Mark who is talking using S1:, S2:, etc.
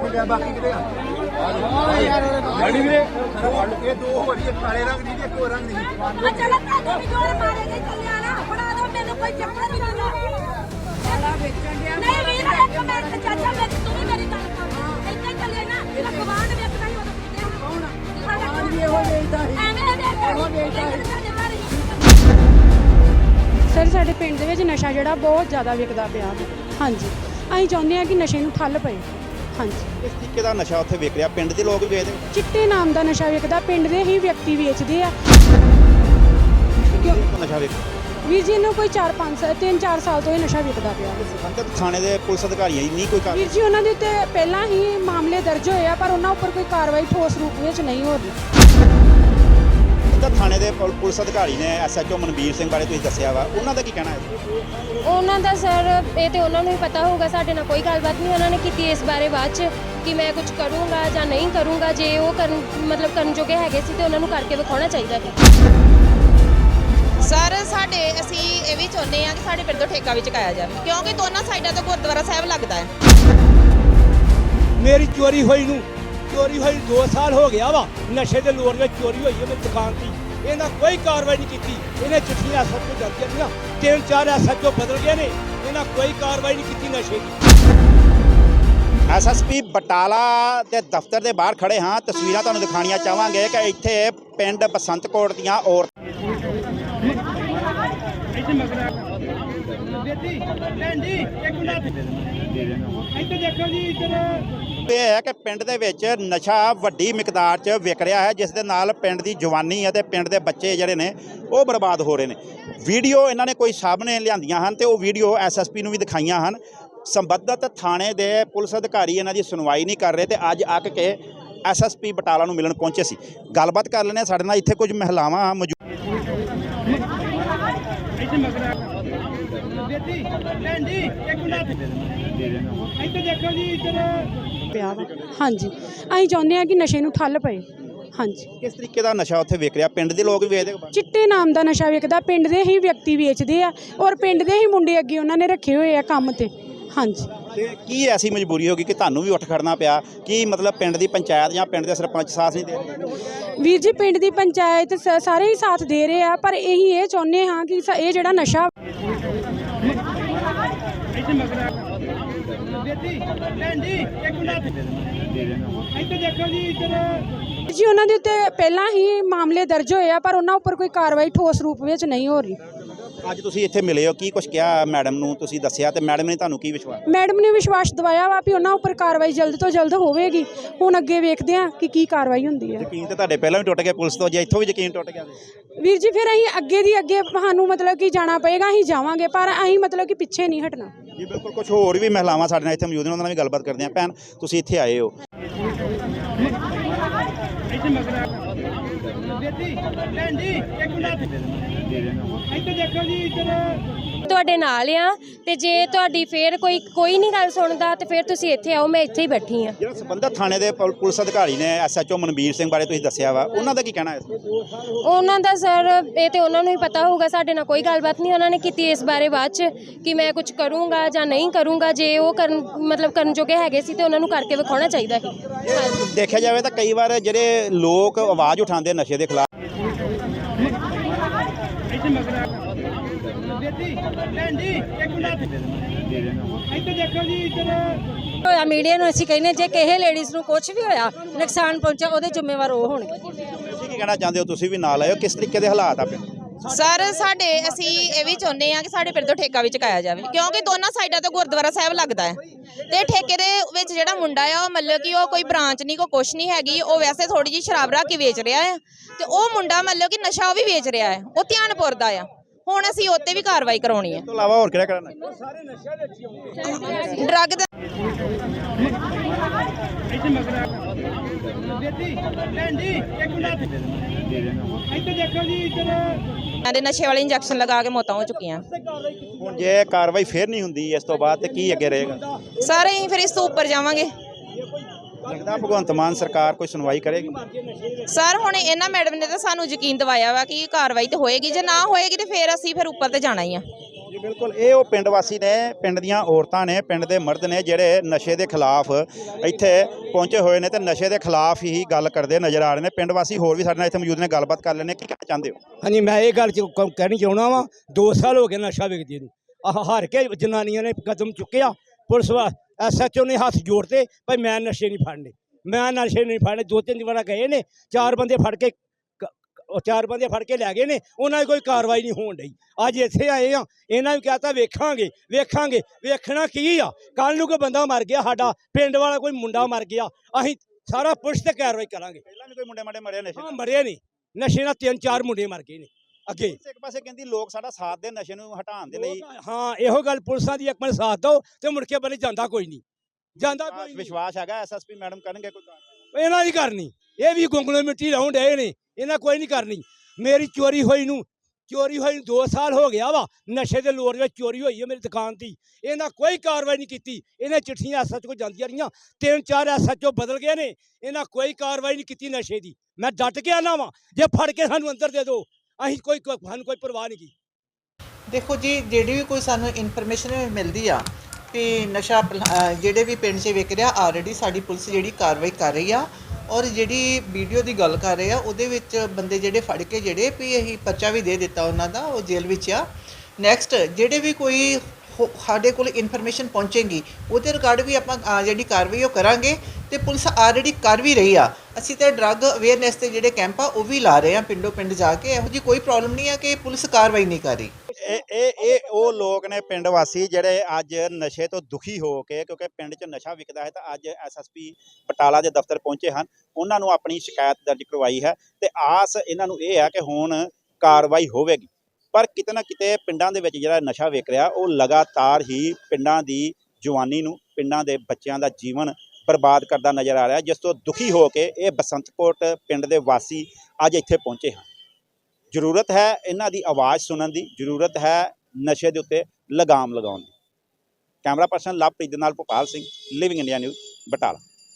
S1: ਕਿੱਥੇ ਗਿਆ ਬਾਕੀ ਕਿਤੇ ਆ। ਗਾੜੀ ਵੀਰੇ। ਇਹ ਦੋ ਹੋ ਰਹੀ ਹੈ ਕਾਲੇ ਰੰਗ ਦੀ ਤੇ ਇੱਕ ਹੋਰ ਰੰਗ ਦੀ।
S2: ਆ ਚਲਾ ਤਾਂ ਵੀ ਜੋਰ ਮਾਰੇ ਦੇ ਚੱਲਿਆ ਨਾ ਫੜਾ ਦੋ ਮੈਨੂੰ ਕੋਈ ਚੱਕਰ ਨਹੀਂ ਆਉਂਦਾ ਚਲਾ ਵੇਚਣ ਡਿਆ ਨਹੀਂ ਵੀਰ ਇੱਕ ਮਿੰਟ ਚਾਚਾ ਮੈਂ ਤੂੰ ਵੀ ਮੇਰੀ ਗੱਲ ਕਰ। ਇੱਥੇ ਚੱਲੇ ਨਾ ਜਿਹੜਾ ਗਵਾਂਢ ਵੇਖਦਾ ਹੀ ਉਹਦਾ ਕਿਤੇ ਕੌਣ ਸਾਡਾ ਵੀ ਇਹੋ ਵੇਚਦਾ ਸੀ। ਐਵੇਂ ਵੇਚਦਾ ਇਹੋ ਵੇਚਦਾ ਸਾਡੇ ਘਰ ਹੀ।
S3: ਸਰ ਸਾਡੇ ਪਿੰਡ ਦੇ ਵਿੱਚ ਨਸ਼ਾ ਜਿਹੜਾ ਬਹੁਤ ਜ਼ਿਆਦਾ ਵਿਕਦਾ ਪਿਆ। ਹਾਂਜੀ। ਅਸੀਂ ਚਾਹੁੰਦੇ ਹਾਂ ਕਿ ਨਸ਼ੇ ਨੂੰ ਠੱਲ ਪਏ। ਹਾਂਜੀ।
S4: ਇਸ ਤਰੀਕੇ ਦਾ ਨਸ਼ਾ ਉੱਥੇ ਵਿਕ ਰਿਹਾ। ਪਿੰਡ ਦੇ ਲੋਕ ਵੀ ਵੇਚਦੇ
S3: ਚਿੱਟੇ ਨਾਮ ਦਾ ਨਸ਼ਾ ਵਿਕਦਾ ਪਿੰਡ ਦੇ ਹੀ ਵਿਅਕਤੀ ਵੇਚਦੇ ਆ। ਕਿਉਂ
S4: ਨਸ਼ਾ ਵਿਕ
S3: ਵੀਰ ਜੀ ਇਹਨੂੰ ਕੋਈ 4-5 3-4 ਸਾਲ ਤੋਂ ਇਹ ਨਸ਼ਾ ਵਿਕਦਾ ਪਿਆ।
S4: ਸੰਬੰਧਿਤ ਥਾਣੇ ਦੇ ਪੁਲਿਸ ਅਧਿਕਾਰੀਆਂ ਦੀ ਨਹੀਂ ਕੋਈ ਕਾਰਵਾਈ?
S3: ਵੀਰ ਜੀ ਉਹਨਾਂ ਦੇ ਉੱਤੇ ਪਹਿਲਾਂ ਹੀ ਮਾਮਲੇ ਦਰਜ ਹੋਏ ਆ ਪਰ ਉਹਨਾਂ ਉੱਪਰ ਕੋਈ ਕਾਰਵਾਈ ਠੋਸ ਰੂਪ ਵਿੱਚ ਨਹੀਂ ਹੋ ਰਹੀ
S4: ਤਾਂ ਥਾਣੇ ਦੇ ਪੁਲ- ਪੁਲਿਸ ਅਧਿਕਾਰੀ ਨੇ ਐਸਐਚਓ ਮਨਵੀਰ ਸਿੰਘ ਬਾਰੇ ਤੁਸੀਂ ਦੱਸਿਆ ਵਾ। ਉਹਨਾਂ ਦਾ ਕੀ ਕਹਿਣਾ ਹੈ?
S5: ਉਹਨਾਂ ਦਾ ਸਰ ਇਹ ਤੇ ਉਹਨਾਂ ਨੂੰ ਹੀ ਪਤਾ ਹੋਊਗਾ ਸਾਡੇ ਨਾਲ ਕੋਈ ਗੱਲਬਾਤ ਨਹੀਂ ਉਹਨਾਂ ਨੇ ਕੀਤੀ ਇਸ ਬਾਰੇ ਬਾਅਦ ਚ ਕਿ ਮੈਂ ਕੁਝ ਕਰੂੰਗਾ ਜਾਂ ਨਹੀਂ ਕਰੂੰਗਾ ਜੇ ਉਹ ਕਰਨ ਮਤਲਬ ਕਰਨ ਜੋਗੇ ਹੈਗੇ ਸੀ ਤੇ ਉਹਨਾਂ ਨੂੰ ਕਰਕੇ ਵਿਖਾਉਣਾ ਚਾਹੀਦਾ ਸੀ
S6: ਸਰ ਸਾਡੇ ਅਸੀਂ ਇਹ ਵੀ ਚਾਹੁੰਦੇ ਹਾਂ ਕਿ ਸਾਡੇ ਪਿੰਡ ਤੋਂ ਠੇਕਾ ਵੀ ਚੁਕਾਇਆ ਜਾਵੇ ਕਿਉਂਕਿ ਦੋਨਾਂ ਸਾਈਡਾਂ ਤੋਂ ਗੁਰਦੁਆਰਾ ਸਾਹਿਬ ਲੱਗਦਾ ਹੈ।
S7: ਮੇਰੀ ਚੋਰੀ ਹੋਈ ਨੂੰ ਚੋਰੀ ਹੋਈ 2 ਸਾਲ ਹੋ ਗਿਆ ਵਾ। ਨਸ਼ੇ ਦੇ ਲੋਰ ਵਿੱਚ ਚੋਰੀ ਹੋਈ ਹੈ ਮੇਰੀ ਦੁਕਾਨ ਦੀ ਇਹਨਾਂ ਕੋਈ ਕਾਰਵਾਈ ਨਹੀਂ ਕੀਤੀ। ਇਹਨੇ ਚਿੱਠੀਆਂ ਸਭ ਤੋਂ ਦਰਜ ਕੀਤੀਆਂ ਤਿੰਨ ਚਾਰ ਐਸਐਚਓ ਬਦਲ ਗਏ ਨੇ। ਇਹਨਾਂ ਕੋਈ ਕਾਰਵਾਈ ਨਹੀਂ ਕੀਤੀ ਨਸ਼ੇ ਦੀ।
S4: ਐਸਐਸਪੀ ਬਟਾਲਾ ਦੇ ਦਫ਼ਤਰ ਦੇ ਬਾਹਰ ਖੜੇ ਹਾਂ। ਤਸਵੀਰਾਂ ਤੁਹਾਨੂੰ ਦਿਖਾਣੀਆਂ ਚਾਹਾਂਗੇ ਕਿ ਇੱਥੇ ਪਿੰਡ ਬਸੰਤਕੋਟ ਦੀਆਂ ਔਰਤਾਂ ਇਹ ਹੈ ਕਿ ਪਿੰਡ ਦੇ ਵਿੱਚ ਨਸ਼ਾ ਵੱਡੀ ਮਿਕਦਾਰ 'ਚ ਵਿਕ ਰਿਹਾ ਹੈ, ਜਿਸ ਦੇ ਨਾਲ ਪਿੰਡ ਦੀ ਜਵਾਨੀ ਅਤੇ ਪਿੰਡ ਦੇ ਬੱਚੇ ਜਿਹੜੇ ਨੇ, ਉਹ ਬਰਬਾਦ ਹੋ ਰਹੇ ਨੇ। ਵੀਡੀਓ ਇਹਨਾਂ ਨੇ ਕੋਈ ਸਾਹਮਣੇ ਲਿਆਂਦੀਆਂ ਹਨ ਤੇ ਉਹ ਵੀਡੀਓ ਐਸਐਸਪੀ ਨੂੰ ਵੀ ਦਿਖਾਈਆਂ ਹਨ। ਸੰਬੰਧਤ ਥਾਣੇ ਦੇ ਪੁਲਿਸ ਅਧਿਕਾਰੀ ਇਹਨਾਂ ਦੀ ਸੁਣਵਾਈ ਨਹੀਂ ਕਰ ਰਹੇ ਤੇ ਅੱਜ ਅੱਕ ਕੇ ਐਸਐਸਪੀ ਬਟਾਲਾ ਨੂੰ ਮਿਲਣ ਪਹੁੰਚੇ ਸੀ। ਗੱਲਬਾਤ ਕਰ ਲੈਣੇ ਸਾਡੇ ਨਾਲ ਇੱਥੇ ਕੁਝ ਮਹਿਲਾਵਾਂ ਮੌਜੂਦ
S3: ਪਿਆ ਵਾ। ਹਾਂਜੀ। ਅਸੀਂ ਚਾਹੁੰਦੇ ਹਾਂ ਕਿ ਨਸ਼ੇ ਨੂੰ ਠੱਲ ਪਏ। ਹਾਂਜੀ।
S4: ਕਿਸ ਤਰੀਕੇ ਦਾ ਨਸ਼ਾ ਉੱਥੇ ਵਿਕ ਰਿਹਾ? ਪਿੰਡ ਦੇ ਲੋਕ ਵੀ ਵੇਚਦੇ
S3: ਚਿੱਟੇ ਨਾਮ ਦਾ ਨਸ਼ਾ ਵਿਕਦਾ। ਪਿੰਡ ਦੇ ਹੀ ਵਿਅਕਤੀ ਵੇਚਦੇ ਆ ਔਰ ਪਿੰਡ ਦੇ ਹੀ ਮੁੰਡੇ ਅੱਗੇ ਉਹਨਾਂ ਨੇ ਰੱਖੇ ਹੋਏ ਆ ਕੰਮ ਤੇ। ਹਾਂਜੀ।
S4: ਤੇ ਕੀ ਐਸੀ ਮਜਬੂਰੀ ਹੋ ਗਈ ਕਿ ਤੁਹਾਨੂੰ ਵੀ ਉੱਠ ਖੜਨਾ ਪਿਆ? ਕੀ ਮਤਲਬ ਪਿੰਡ ਦੀ ਪੰਚਾਇਤ ਜਾਂ ਪਿੰਡ ਦੇ ਸਰਪੰਚ ਸਾਥ ਨਹੀਂ ਦੇ ਰਹੇ?
S3: ਵੀਰ ਜੀ ਪਿੰਡ ਦੀ ਪੰਚਾਇਤ ਸ- ਸਾਰੇ ਹੀ ਸਾਥ ਦੇ ਰਹੇ ਆ ਪਰ ਇਹੀ ਇਹ ਚਾਹੁੰਦੇ ਹਾਂ ਕਿ ਸ- ਇਹ ਜਿਹੜਾ ਨਸ਼ਾ ਜੀ ਉਹਨਾਂ ਦੇ ਉੱਤੇ ਪਹਿਲਾਂ ਹੀ ਮਾਮਲੇ ਦਰਜ ਹੋਏ ਆ ਪਰ ਉਹਨਾਂ ਉੱਪਰ ਕੋਈ ਕਾਰਵਾਈ ਠੋਸ ਰੂਪ ਵਿੱਚ ਨਹੀਂ ਹੋ ਰਹੀ।
S4: ਅੱਜ ਤੁਸੀਂ ਇੱਥੇ ਮਿਲੇ ਹੋ ਕੀ ਕੁਝ ਕਿਹਾ ਮੈਡਮ ਨੂੰ? ਤੁਸੀਂ ਦੱਸਿਆ ਤੇ ਮੈਡਮ ਨੇ ਤੁਹਾਨੂੰ ਕੀ ਵਿਸ਼ਵਾਸ?
S3: ਮੈਡਮ ਨੇ ਵਿਸ਼ਵਾਸ ਦਿਵਾਇਆ ਵਾ ਵੀ ਉਹਨਾਂ ਉੱਪਰ ਕਾਰਵਾਈ ਜਲਦ ਤੋਂ ਜਲਦ ਹੋਵੇਗੀ। ਹੁਣ ਅੱਗੇ ਵੇਖਦੇ ਆ ਕਿ ਕੀ ਕਾਰਵਾਈ ਹੁੰਦੀ ਹੈ
S4: ਯਕੀਨ ਤੇ ਤੁਹਾਡੇ ਪਹਿਲਾਂ ਵੀ ਟੁੱਟ ਗਿਆ ਪੁਲਿਸ ਤੋਂ ਜੇ ਇੱਥੋਂ ਵੀ ਯਕੀਨ ਟੁੱਟ ਗਿਆ।
S3: ਵੀਰ ਜੀ ਫਿਰ ਅਸੀਂ ਅੱਗੇ ਦੀ ਅੱਗੇ ਸਾਨੂੰ ਮਤਲਬ ਕਿ ਜਾਣਾ ਪਏਗਾ ਅਸੀਂ ਜਾਵਾਂਗੇ ਪਰ ਅਸੀਂ ਮਤਲਬ ਕਿ ਪਿੱਛੇ ਨਹੀਂ ਹਟਣਾ।
S4: ਜੀ, ਬਿਲਕੁਲ। ਕੁਝ ਹੋਰ ਵੀ ਮਹਿਲਾਵਾਂ ਸਾਡੇ ਨਾਲ ਇੱਥੇ ਮੌਜੂਦ ਨੇ, ਉਹਨਾਂ ਨਾਲ ਵੀ ਗੱਲਬਾਤ ਕਰਦੇ ਹਾਂ। ਭੈਣ, ਤੁਸੀਂ ਇੱਥੇ ਆਏ ਹੋ।
S5: ਤੁਹਾਡੇ ਨਾਲ ਆ ਤੇ ਜੇ ਤੁਹਾਡੀ ਫੇਰ ਕੋਈ ਕੋਈ ਨਹੀਂ ਗੱਲ ਸੁਣਦਾ ਤੇ ਫਿਰ ਤੁਸੀਂ ਇੱਥੇ ਆਓ ਮੈਂ ਇੱਥੇ ਹੀ ਬੈਠੀ ਆ।
S4: ਜਿਹੜਾ ਸੰਬੰਧਤ ਥਾਣੇ ਦੇ ਪੁਲ- ਪੁਲਿਸ ਅਧਿਕਾਰੀ ਨੇ ਐਸਐਚਓ ਮਨਵੀਰ ਸਿੰਘ ਬਾਰੇ ਤੁਸੀਂ ਦੱਸਿਆ ਵਾ ਉਹਨਾਂ ਦਾ ਕੀ ਕਹਿਣਾ ਹੈ?
S5: ਉਹਨਾਂ ਦਾ ਸਰ ਇਹ ਤੇ ਉਹਨਾਂ ਨੂੰ ਹੀ ਪਤਾ ਹੋਊਗਾ ਸਾਡੇ ਨਾਲ ਕੋਈ ਗੱਲਬਾਤ ਨਹੀਂ ਉਹਨਾਂ ਨੇ ਕੀਤੀ ਇਸ ਬਾਰੇ ਬਾਅਦ ਚ ਕਿ ਮੈਂ ਕੁਝ ਕਰੂੰਗਾ ਜਾਂ ਨਹੀਂ ਕਰੂੰਗਾ ਜੇ ਉਹ ਕਰਨ ਮਤਲਬ ਕਰਨ ਜੋਗੇ ਹੈਗੇ ਸੀ ਤੇ ਉਹਨਾਂ ਨੂੰ ਕਰਕੇ ਵਿਖਾਉਣਾ ਚਾਹੀਦਾ ਸੀ। ਹਾਂਜੀ।
S4: ਦੇਖਿਆ ਜਾਵੇ ਤਾਂ ਕਈ ਵਾਰ ਜਿਹੜੇ ਲੋਕ ਆਵਾਜ਼ ਉਠਾਉਂਦੇ ਨਸ਼ੇ ਦੇ ਖਿਲਾਫ।
S8: ਹੋਇਆ ਮੀਡੀਆ ਨੂੰ ਅਸੀਂ ਕਹਿੰਦੇ ਜੇ ਕਿਸੇ ਲੇਡੀਜ਼ ਨੂੰ ਕੁਝ ਵੀ ਹੋਇਆ ਨੁਕਸਾਨ ਪਹੁੰਚਿਆ ਉਹਦੇ ਜ਼ਿੰਮੇਵਾਰ ਉਹ ਹੋਣਗੇ।
S4: ਤੁਸੀਂ ਕੀ ਕਹਿਣਾ ਚਾਹੁੰਦੇ ਹੋ? ਤੁਸੀਂ ਵੀ ਨਾਲ ਹੋ? ਕਿਸ ਤਰੀਕੇ ਦੇ ਹਾਲਾਤ ਆ ਪਿੰਡ?
S6: ਸਰ ਸਾਡੇ ਅਸੀਂ ਇਹ ਵੀ ਚਾਹੁੰਦੇ ਹਾਂ ਕਿ ਸਾਡੇ ਪਿੰਡ ਤੋਂ ਠੇਕਾ ਵੀ ਚੁਕਾਇਆ ਜਾਵੇ ਕਿਉਂਕਿ ਦੋਨਾਂ ਸਾਈਡਾਂ ਤੋਂ ਗੁਰਦੁਆਰਾ ਸਾਹਿਬ ਲੱਗਦਾ ਹੈ। ਤੇ ਠੇਕੇ ਦੇ ਵਿੱਚ ਜਿਹੜਾ ਮੁੰਡਾ ਆ ਉਹ ਮਤਲਬ ਕਿ ਉਹ ਕੋਈ ਬ੍ਰਾਂਚ ਨਹੀਂ ਕੋਈ ਕੁਛ ਨਹੀਂ ਹੈਗੀ ਉਹ ਵੈਸੇ ਥੋੜੀ ਜਿਹੀ ਸ਼ਰਾਬ ਰੱਖ ਕੇ ਵੇਚ ਰਿਹਾ ਹੈ ਤੇ ਉਹ ਮੁੰਡਾ ਮਤਲਬ ਕਿ ਨਸ਼ਾ ਉਹ ਵੀ ਵੇਚ ਰਿਹਾ ਹੈ ਉਹ ਧਿਆਨਪੁਰ ਦਾ ਆ। ਹੁਣ ਅਸੀਂ ਉੱਤੇ ਵੀ ਕਾਰਵਾਈ ਕਰਾਉਣੀ ਹੈ।
S4: ਤੋਂ ਇਲਾਵਾ ਹੋਰ ਕਿਹੜਾ ਕਰਨਾ?
S6: ਡਰੱਗ ਦਾ ਇਹਨਾਂ ਦੇ ਨਸ਼ੇ ਵਾਲੇ ਇੰਜੈਕਸ਼ਨ ਲਗਾ ਕੇ ਮੌਤਾਂ ਹੋ ਚੁੱਕੀਆਂ।
S4: ਹੁਣ ਜੇ ਕਾਰਵਾਈ ਫੇਰ ਨਹੀਂ ਹੁੰਦੀ ਇਸ ਤੋਂ ਬਾਅਦ ਤੇ ਕੀ ਅੱਗੇ ਰਹੇਗਾ?
S6: ਸਾਰੇ ਹੀ ਫਿਰ ਇਸ ਤੋਂ ਉੱਪਰ ਜਾਵਾਂਗੇ।
S4: ਲੱਗਦਾ ਭਗਵੰਤ ਮਾਨ ਸਰਕਾਰ ਕੋਈ ਸੁਣਵਾਈ ਕਰੇਗੀ?
S6: ਸਰ ਹੁਣ ਇਹਨਾਂ ਮੈਡਮ ਨੇ ਤਾਂ ਸਾਨੂੰ ਯਕੀਨ ਦਿਵਾਇਆ ਵਾ ਕਿ ਕਾਰਵਾਈ ਤੇ ਹੋਏਗੀ। ਜੇ ਨਾ ਹੋਏਗੀ ਤੇ ਫਿਰ ਅਸੀਂ ਫਿਰ ਉੱਪਰ ਤੇ ਜਾਣਾ ਹੀ ਆ।
S4: ਜੀ ਬਿਲਕੁਲ। ਇਹ ਉਹ ਪਿੰਡ ਵਾਸੀ ਨੇ ਪਿੰਡ ਦੀਆਂ ਔਰਤਾਂ ਨੇ ਪਿੰਡ ਦੇ ਮਰਦ ਨੇ ਜਿਹੜੇ ਨਸ਼ੇ ਦੇ ਖਿਲਾਫ ਇੱਥੇ ਪਹੁੰਚੇ ਹੋਏ ਨੇ ਤੇ ਨਸ਼ੇ ਦੇ ਖਿਲਾਫ ਹੀ ਗੱਲ ਕਰਦੇ ਨਜ਼ਰ ਆ ਰਹੇ ਨੇ। ਪਿੰਡ ਵਾਸੀ ਹੋਰ ਵੀ ਸਾਡੇ ਨਾਲ ਇੱਥੇ ਮੌਜੂਦ ਨੇ ਗੱਲਬਾਤ ਕਰ ਲੈਣੇ ਕੀ ਕਹਿਣਾ ਚਾਹੁੰਦੇ ਹੋ?
S7: ਹਾਂਜੀ ਮੈਂ ਇਹ ਗੱਲ ਕਹਿਣੀ ਚਾਹੁੰਦਾ ਵਾਂ 2 ਸਾਲ ਹੋ ਗਏ ਨਸ਼ਾ ਵਿਕਦੀ ਨੂੰ। ਆਹ ਹਾਰ ਕੇ ਜਨਾਨੀਆਂ ਨੇ ਕਦਮ ਚੁੱਕਿਆ ਪੁਲਿਸ ਵਾ ਐਸਐਚਓ ਨੇ ਹੱਥ ਜੋੜਤੇ ਭਾਈ ਮੈਂ ਨਸ਼ੇ ਨਹੀਂ ਫੜਨੇ। ਮੈਂ ਨਸ਼ੇ ਨਹੀਂ ਫੜਨੇ ਦੋ ਤਿੰਨ ਵਾਰ ਗਏ ਨੇ ਚਾਰ ਬੰਦੇ ਫੜ ਕੇ ਉਹ ਚਾਰ ਬੰਦੇ ਫੜ ਕੇ ਲੈ ਗਏ ਨੇ ਉਹਨਾਂ ਦੀ ਕੋਈ ਕਾਰਵਾਈ ਨਹੀਂ ਹੋਣ ਡਈ। ਅੱਜ ਇੱਥੇ ਆਏ ਆ ਇਹਨਾਂ ਨੂੰ ਕਹਤਾ ਵੇਖਾਂਗੇ ਵੇਖਾਂਗੇ ਵੇਖਣਾ ਕੀ ਆ? ਕੱਲ ਨੂੰ ਕੋਈ ਬੰਦਾ ਮਰ ਗਿਆ ਸਾਡਾ ਪਿੰਡ ਵਾਲਾ ਕੋਈ ਮੁੰਡਾ ਮਰ ਗਿਆ ਅਸੀਂ ਸਾਰਾ ਪੁਲਿਸ ਤੇ ਕਾਰਵਾਈ ਕਰਾਂਗੇ।
S4: ਪਹਿਲਾਂ ਵੀ ਕੋਈ ਮੁੰਡੇ ਮਾੜੇ ਮਰੇ ਨਸ਼ੇ
S7: ਹਾਂ ਮਰੇ ਨਹੀਂ। ਨਸ਼ੇ ਨਾਲ ਤਿੰਨ ਚਾਰ ਮੁੰਡੇ ਮਰ ਗਏ ਨੇ। ਅੱਗੇ।
S4: ਇੱਕ ਪਾਸੇ ਕਹਿੰਦੀ ਲੋਕ ਸਾਡਾ ਸਾਥ ਦੇ ਨਸ਼ੇ ਨੂੰ ਹਟਾਉਣ ਦੇ ਲਈ।
S7: ਹਾਂ ਇਹੋ ਗੱਲ ਪੁਲਿਸਾਂ ਦੀ ਇੱਕ ਮਿੰਟ ਸਾਥ ਦਿਓ ਤੇ ਮੁੜ ਕੇ ਬੰਦੇ ਜਾਂਦਾ ਕੋਈ ਨਹੀਂ ਜਾਂਦਾ ਕੋਈ ਨਹੀਂ
S4: ਵਿਸ਼ਵਾਸ ਹੈਗਾ ਐਸਐਸਪੀ ਮੈਡਮ ਕਰਨਗੇ ਕੋਈ ਕਾਰਵਾਈ?
S7: ਇਹਨਾਂ ਦੀ ਕਰਨੀ। ਇਹ ਵੀ ਗੁੰਗਲੋ ਮਿੱਟੀ ਲਾਉਣ ਡਏ ਨੇ। ਇਹਨਾਂ ਕੋਈ ਨਹੀਂ ਕਰਨੀ। ਮੇਰੀ ਚੋਰੀ ਹੋਈ ਨੂੰ ਚੋਰੀ ਹੋਈ ਨੂੰ 2 ਸਾਲ ਹੋ ਗਿਆ ਵਾ। ਨਸ਼ੇ ਦੇ ਲੋਰ ਵਿੱਚ ਚੋਰੀ ਹੋਈ ਹੈ ਮੇਰੀ ਦੁਕਾਨ ਦੀ। ਇਹਨਾਂ ਕੋਈ ਕਾਰਵਾਈ ਨਹੀਂ ਕੀਤੀ। ਇਹਨੇ ਚਿੱਠੀਆਂ ਐਸਐਚ ਕੋ ਜਾਂਦੀਆਂ ਰਹੀਆਂ। ਤਿੰਨ ਚਾਰ ਐਸਐਚਓ ਬਦਲ ਗਏ ਨੇ। ਇਹਨਾਂ ਕੋਈ ਕਾਰਵਾਈ ਨਹੀਂ ਕੀਤੀ ਨਸ਼ੇ ਦੀ। ਮੈਂ ਡਟ ਕੇ ਆਨਾ ਵਾਂ। ਜੇ ਫੜ ਕੇ ਸਾਨੂੰ ਅੰਦਰ ਦੇ ਦਿਓ। ਅਸੀਂ ਕੋਈ ਕੋਈ- ਸਾਨੂੰ ਕੋਈ ਪਰਵਾਹ ਨਹੀਂ ਕੀ
S9: ਦੇਖੋ ਜੀ ਜਿਹੜੀ ਵੀ ਕੋਈ ਸਾਨੂੰ ਇਨਫੋਰਮੇਸ਼ਨ ਮਿਲਦੀ ਆ ਵੀ ਨਸ਼ਾ ਪਲ- ਅਹ ਜਿਹੜੇ ਵੀ ਪਿੰਡ 'ਚ ਵਿਕ ਰਿਹਾ ਆਲਰੇਡੀ ਸਾਡੀ ਪੁਲਿਸ ਜਿਹੜੀ ਕਾਰਵਾਈ ਕਰ ਰਹੀ ਆ ਔਰ ਜਿਹੜੀ ਵੀਡੀਓ ਦੀ ਗੱਲ ਕਰ ਰਹੇ ਆ ਉਹਦੇ ਵਿੱਚ ਬੰਦੇ ਜਿਹੜੇ ਫੜ ਕੇ ਜਿਹੜੇ ਵੀ ਅਸੀਂ ਪਰਚਾ ਵੀ ਦੇ ਦਿੱਤਾ ਉਹਨਾਂ ਦਾ ਉਹ ਜੇਲ੍ਹ ਵਿੱਚ ਆ। ਨੈਕਸਟ ਜਿਹੜੇ ਵੀ ਕੋਈ ਹੋ- ਸਾਡੇ ਕੋਲ ਇਨਫੋਰਮੇਸ਼ਨ ਪਹੁੰਚੇਗੀ ਉਹਦੇ ਰਿਗਾਰਡ ਵੀ ਆਪਾਂ ਅਹ, ਜਿਹੜੀ ਕਾਰਵਾਈ ਉਹ ਕਰਾਂਗੇ। ਤੇ ਪੁਲਿਸ ਆਲਰੇਡੀ ਕਰ ਵੀ ਰਹੀ ਆ। ਅਸੀਂ ਤੇ ਡਰੱਗ ਅਵੇਅਰਨੈਸ ਤੇ ਜਿਹੜੇ ਕੈਂਪ ਆ, ਉਹ ਵੀ ਲਾ ਰਹੇ ਆ ਪਿੰਡੋ ਪਿੰਡ ਜਾ ਕੇ। ਇਹੋ ਜੀ ਕੋਈ ਪ੍ਰੋਬਲਮ ਨਹੀਂ ਆ ਕਿ ਪੁਲਿਸ ਕਾਰਵਾਈ ਨਹੀਂ ਕਰ ਰਹੀ।
S4: ਇਹ ਇਹ ਇਹ, ਉਹ ਲੋਕ ਨੇ ਪਿੰਡ ਵਾਸੀ ਜਿਹੜੇ ਅੱਜ ਨਸ਼ੇ ਤੋਂ ਦੁਖੀ ਹੋ ਕੇ, ਕਿਉਂਕਿ ਪਿੰਡ 'ਚ ਨਸ਼ਾ ਵਿਕਦਾ ਹੈ ਤਾਂ ਅੱਜ ਐਸਐਸਪੀ ਬਟਾਲਾ ਦੇ ਦਫ਼ਤਰ ਪਹੁੰਚੇ ਹਨ। ਉਹਨਾਂ ਨੂੰ ਆਪਣੀ ਸ਼ਿਕਾਇਤ ਦਰਜ ਕਰਵਾਈ ਹੈ ਤੇ ਆਸ ਇਹਨਾਂ ਨੂੰ ਇਹ ਆ ਕਿ ਹੁਣ ਕਾਰਵਾਈ ਹੋਵੇਗੀ। ਪਰ ਕਿਤੇ ਨਾ ਕਿਤੇ ਪਿੰਡਾਂ ਦੇ ਵਿੱਚ ਜਿਹੜਾ ਨਸ਼ਾ ਵਿਕ ਰਿਹਾ, ਉਹ ਲਗਾਤਾਰ ਹੀ ਪਿੰਡਾਂ ਦੀ ਜਵਾਨੀ ਨੂੰ, ਪਿੰਡਾਂ ਦੇ ਬੱਚਿਆਂ ਦਾ ਜੀਵਨ ਬਰਬਾਦ ਕਰਦਾ ਨਜ਼ਰ ਆ ਰਿਹਾ, ਜਿਸ ਤੋਂ ਦੁਖੀ ਹੋ ਕੇ ਇਹ ਬਸੰਤਕੋਟ ਪਿੰਡ ਦੇ ਵਾਸੀ ਅੱਜ ਇੱਥੇ ਪਹੁੰਚੇ ਹਨ। ਜ਼ਰੂਰਤ ਹੈ ਇਹਨਾਂ ਦੀ ਆਵਾਜ਼ ਸੁਣਨ ਦੀ, ਜ਼ਰੂਰਤ ਹੈ ਨਸ਼ੇ ਦੇ ਉੱਤੇ ਲਗਾਮ ਲਗਾਉਣ ਦੀ। ਕੈਮਰਾ ਪਰਸਨ ਲਵਪ੍ਰੀਤ ਦੇ ਨਾਲ Bhopal Singh living India news Batala.